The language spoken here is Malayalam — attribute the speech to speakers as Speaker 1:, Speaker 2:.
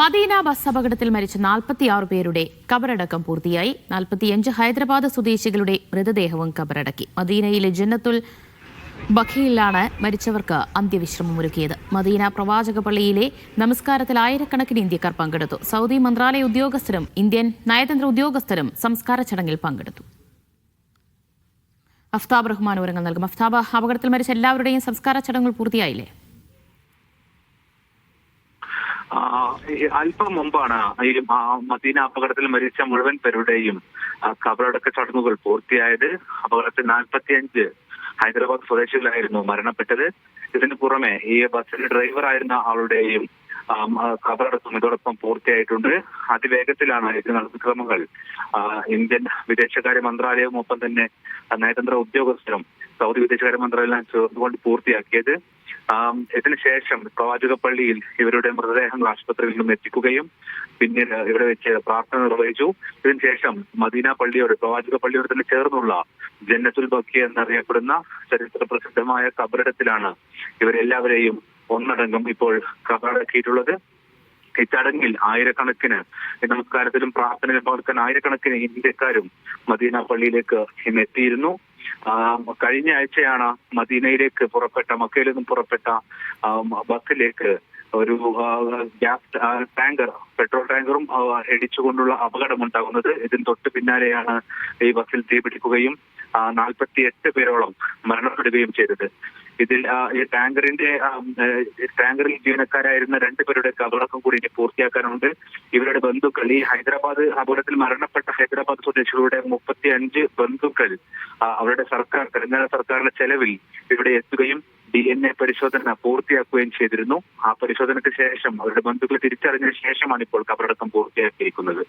Speaker 1: മദീന ബസ് അപകടത്തിൽ മരിച്ച നാൽപ്പത്തിയാറ് പേരുടെ കബറടക്കം പൂർത്തിയായി. നാൽപ്പത്തിയഞ്ച് ഹൈദരാബാദ് സ്വദേശികളുടെ മൃതദേഹവും കബറടക്കി. മദീനയിലെ ജന്നത്തുൽ ബഖയിലാണ് മരിച്ചവർക്ക് അന്ത്യവിശ്രമം ഒരുക്കിയത്. മദീന പ്രവാചക പള്ളിയിലെ നമസ്കാരത്തിൽ ആയിരക്കണക്കിന് ഇന്ത്യക്കാർ പങ്കെടുത്തു. സൗദി മന്ത്രാലയ ഉദ്യോഗസ്ഥരും ഇന്ത്യൻ നയതന്ത്ര ഉദ്യോഗസ്ഥരും സംസ്കാര ചടങ്ങിൽ പങ്കെടുത്തു. അഫ്താബ് റഹ്മാൻ വിവരങ്ങൾ നൽകും. അഫ്താബ് അപകടത്തിൽ മരിച്ച എല്ലാവരുടെയും സംസ്കാര ചടങ്ങുകൾ പൂർത്തിയായില്ലേ?
Speaker 2: അല്പം മുമ്പാണ് ഈ മദീന അപകടത്തിൽ മരിച്ച മുഴുവൻ പേരുടെയും കബറടക്ക ചടങ്ങുകൾ പൂർത്തിയായത് അപകടത്തിൽ നാൽപ്പത്തിയഞ്ച് ഹൈദരാബാദ് സ്വദേശികളായിരുന്നു മരണപ്പെട്ടത്. ഇതിനു പുറമെ ഈ ബസ്സിലെ ഡ്രൈവറായിരുന്ന ആളുടെയും കബറടക്കം ഇതോടൊപ്പം പൂർത്തിയായിട്ടുണ്ട്. അതിവേഗത്തിലാണ് ഇതിന് നടപടിക്രമങ്ങൾ ഇന്ത്യൻ വിദേശകാര്യ മന്ത്രാലയവും ഒപ്പം തന്നെ നയതന്ത്ര ഉദ്യോഗസ്ഥരും സൗദി വിദേശകാര്യ മന്ത്രാലയം ചേർന്നുകൊണ്ട് പൂർത്തിയാക്കിയത്. ഇതിനുശേഷം പ്രവാചക പള്ളിയിൽ ഇവരുടെ മൃതദേഹങ്ങൾ ആശുപത്രിയിൽ നിന്നും എത്തിക്കുകയും പിന്നീട് ഇവിടെ വെച്ച് പ്രാർത്ഥന നിർവഹിച്ചു. ഇതിനുശേഷം മദീന പള്ളിയോട് പ്രവാചക പള്ളിയോട് തന്നെ ചേർന്നുള്ള ജന്നത്തുൽ ബക്കി എന്നറിയപ്പെടുന്ന ചരിത്ര പ്രസിദ്ധമായ കബറിടത്തിലാണ് ഇവരെല്ലാവരെയും ഒന്നടങ്കം ഇപ്പോൾ കബറടക്കിയിട്ടുള്ളത്. ഈ ചടങ്ങിൽ ആയിരക്കണക്കിന് നമസ്കാരത്തിലും പ്രാർത്ഥനയിലും പങ്കെടുക്കാൻ ആയിരക്കണക്കിന് ഇന്ത്യക്കാരും മദീന പള്ളിയിലേക്ക് ഇന്ന് എത്തിയിരുന്നു. കഴിഞ്ഞ ആഴ്ചയാണ് മദീനയിലേക്ക് പുറപ്പെട്ട മക്കയിൽ നിന്നും പുറപ്പെട്ട ബസ്സിലേക്ക് ഒരു ഗ്യാസ് ടാങ്കർ പെട്രോൾ ടാങ്കറും ഇടിച്ചുകൊണ്ടുള്ള അപകടമുണ്ടാകുന്നത് ഇതിന് തൊട്ട് പിന്നാലെയാണ് ഈ ബസ്സിൽ തീപിടിക്കുകയും നാൽപ്പത്തി എട്ട് പേരോളം മരണപ്പെടുകയും ചെയ്തത്. ഇതിൽ ഈ ടാങ്കറിന്റെ ടാങ്കറിൽ ജീവനക്കാരായിരുന്ന രണ്ടുപേരുടെ കബറക്കം കൂടി ഇനി പൂർത്തിയാക്കാനുണ്ട്. ഇവരുടെ ബന്ധുക്കൾ ഈ ഹൈദരാബാദ് അപകടത്തിൽ മരണപ്പെട്ട ഹൈദരാബാദ് സ്വദേശികളുടെ മുപ്പത്തി അഞ്ച് ബന്ധുക്കൾ അവരുടെ സർക്കാർ തെലങ്കാന സർക്കാരിന്റെ ചെലവിൽ ഇവിടെ എത്തുകയും ഡി എൻ എ പരിശോധന പൂർത്തിയാക്കുകയും ചെയ്തിരുന്നു. ആ പരിശോധനയ്ക്ക് ശേഷം അവരുടെ ബന്ധുക്കളെ തിരിച്ചറിഞ്ഞ ശേഷമാണ് ഇപ്പോൾ കബറടക്കം പൂർത്തിയാക്കിയിരിക്കുന്നത്.